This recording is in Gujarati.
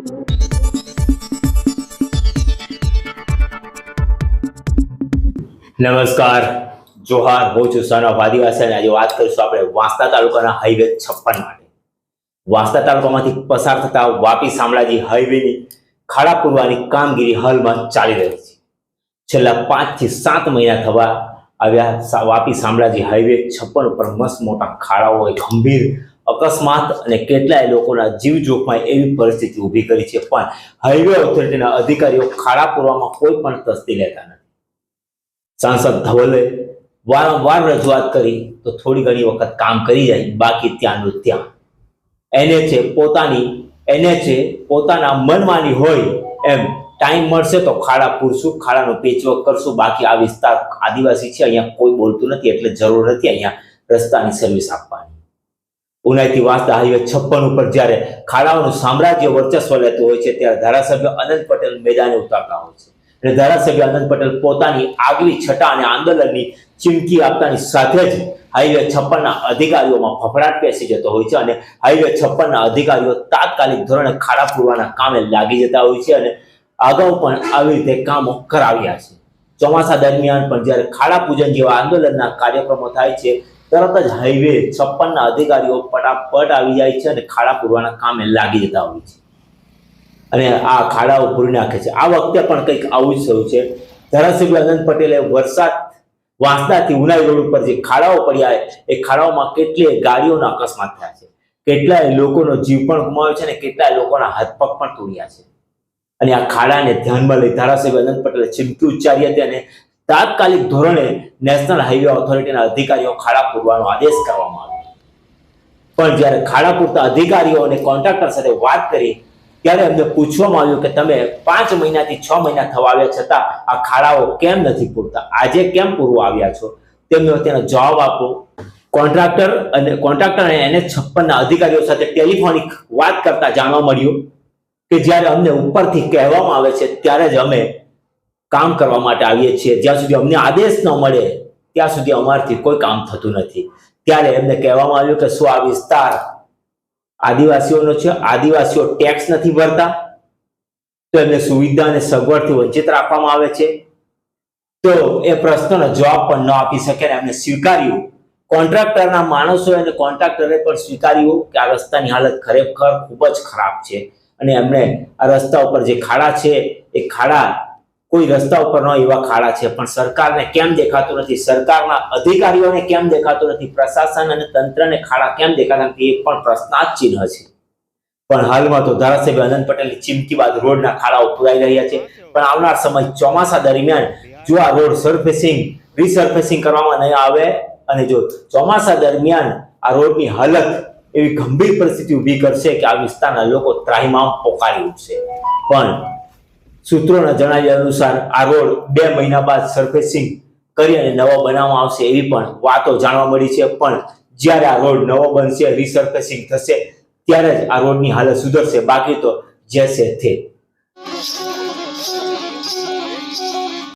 નમસ્કાર. જોહાર, હું છું સન ઓફ આદિવાસી આજે વાત કરીશું આપણે વાંસદા તાલુકાના હાઈવે છપ્પન માટે. વાંસદા તાલુકામાંથી પસાર થતા વાપી શામળાજી હાઈવેની ખાડા પૂરવાની કામગીરી હાલમાં ચાલી રહી છે. છેલ્લા પાંચથી સાત મહિના થવા આવ્યા વાપી શામળાજી હાઈવે છપ્પન ઉપર મસ્ત મોટા ખાડાઓ ગંભીર અકસ્માત અને કેટલાય લોકોના જીવ જોખમાય એવી પરિસ્થિતિ ઊભી કરી છે. પણ હાઈવે ઓથોરિટીના અધિકારીઓ ખાડા પૂરવામાં કોઈ પણ તસ્તી લેતા નથી. સાંસદ ધવલે વારંવાર રજૂઆત કરી, તો થોડી ઘણી વખત કામ કરી જાય, બાકી ત્યાંનું ત્યાં. એનએચએ પોતાની એનએચએ પોતાના મનમાની હોય એમ, ટાઈમ મળશે તો ખાડા પૂરશું, ખાડાનો પેચવર્ક કરશું, બાકી આ વિસ્તાર આદિવાસી છે, અહીંયા કોઈ બોલતું નથી, એટલે જરૂર નથી અહીંયા રસ્તાની સર્વિસ આપવાની. ઉનાઈથી વાંસદા હાઈવે છપ્પન ઉપર જ્યારે ખાડાઓનું સામ્રાજ્ય વર્ચસ્વ લેતું હોય છે, ત્યારે ધારાસભ્ય અનંત પટેલ મેદાને ઉતારતા હોય છે. અને ધારાસભ્ય અનંત પટેલ પોતાની આગવી છટા અને આંદોલનની ચીમકી આપતાની સાથે જ હાઈવે છપ્પનના અધિકારીઓમાં ફફડાટ બેસી જતો હોય છે અને હાઈવે છપ્પનના અધિકારીઓ તાત્કાલિક ધોરણે ખાડા પૂરવાના કામે લાગી જતા હોય છે અને અગાઉ પણ આવી રીતે કામો કરાવ્યા છે. ચોમાસા દરમિયાન પણ જ્યારે ખાડા પૂજન જેવા આંદોલનના કાર્યક્રમો થાય છે તરત જ હાઈવે છપ્પનના અધિકારીઓ પટાપટ આવી જાય છે અને ખાડા પૂરવાના કામે લાગી જતા હોય છે. અને આ ખાડાઓ પૂરી નાખે છે. આ વખતે પણ કંઈક આવું જ થયું છે. ધારાસભ્ય અનંત પટેલે વરસાદ વાંસદાથી ઉનાઈ રોડ ઉપર જે ખાડાઓ પડ્યા એ ખાડાઓમાં કેટલીય ગાડીઓના અકસ્માત થયા છે. કેટલાય લોકોનો જીવ પણ ગુમાવ્યો છે અને કેટલાય લોકોના હાથ પગ પણ તોડ્યા છે. અને આ ખાડાને ધ્યાનમાં લઈ ધારાસભ્ય અનંત પટેલે ચિમકી ઉચ્ચારી હતી અને તાત્કાલિક ધોરણે નેશનલ હાઈવે ઓથોરિટીના અધિકારીઓ ખાડા પૂરવાનો આદેશ કરવામાં આવ્યો. પણ જ્યારે ખાડા પૂરતા અધિકારીઓ અને કોન્ટ્રાક્ટર સાથે વાત કરી, ત્યારે એમને પૂછવામાં આવ્યું કે તમે પાંચ મહિનાથી છ મહિના થવા આવ્યા છતાં આ ખાડાઓ કેમ નથી પૂરતા? આજે કેમ પૂરવા આવ્યા છો? તેમનો તેનો જવાબ આપો. કોન્ટ્રાક્ટર અને કોન્ટ્રાક્ટર અને એને છપ્પનના અધિકારીઓ સાથે ટેલિફોનિક વાત કરતા જાણવા મળ્યું કે જ્યારે અમને ઉપરથી કહેવામાં આવે છે, ત્યારે જ અમે કામ કરવા માટે આવીએ છીએ. જ્યાં સુધી અમને આદેશ ન મળે, ત્યાં સુધી અમારથી કોઈ કામ થતું નથી. ત્યારે એમને કહેવામાં આવ્યું કે શું આ વિસ્તાર આદિવાસીઓનો છે? આદિવાસીઓ ટેક્સ નથી ભરતા. તો એમને સુવિધા અને સગવડથી વંચિત રાખવામાં આવે છે. તો એ પ્રશ્નનો જવાબ પણ ન આપી શકે અને એમને સ્વીકાર્યું. કોન્ટ્રાક્ટરના માણસો અને કોન્ટ્રાક્ટરે પણ સ્વીકાર્યું કે આ રસ્તાની હાલત ખરેખર ખૂબ જ ખરાબ છે. અને એમણે આ રસ્તા ઉપર જે ખાડા છે, એ ખાડા કોઈ રસ્તા ઉપર ન એવા ખાડા છે, પણ સરકારને કેમ દેખાતું નથી? સરકારના અધિકારીઓને કેમ દેખાતું નથી? પ્રશાસન અને તંત્રને ખાડા કેમ દેખાતા નથી? એ પણ પ્રશ્નાર્થ ચિહ્ન છે. પણ હાલમાં તો ધારાસભ્ય આનંદ પટેલની ચીમકી બાદ રોડના ખાડાઓ પુરાઈ રહ્યા છે. પણ આવનાર સમય ચોમાસા દરમિયાન જો આ રોડ સરફેસિંગ રીસર્ફેસિંગ કરવામાં નહીં આવે અને જો ચોમાસા દરમિયાન આ રોડની હાલત એવી ગંભીર પરિસ્થિતિ ઊભી કરશે કે આ વિસ્તારના લોકો ત્રાહિમામ પોકારી ઉઠશે. પણ સૂત્રોના જણાવ્યા અનુસાર આ રોડ બે મહિના બાદ સરફેસિંગ કરી અને નવો બનાવવામાં આવશે એવી પણ વાતો જાણવા મળી છે. પણ જ્યારે આ રોડ નવો બનશે રિસર્ફેસિંગ થશે, ત્યારે જ આ રોડની હાલત સુધરશે. બાકી તો જે છે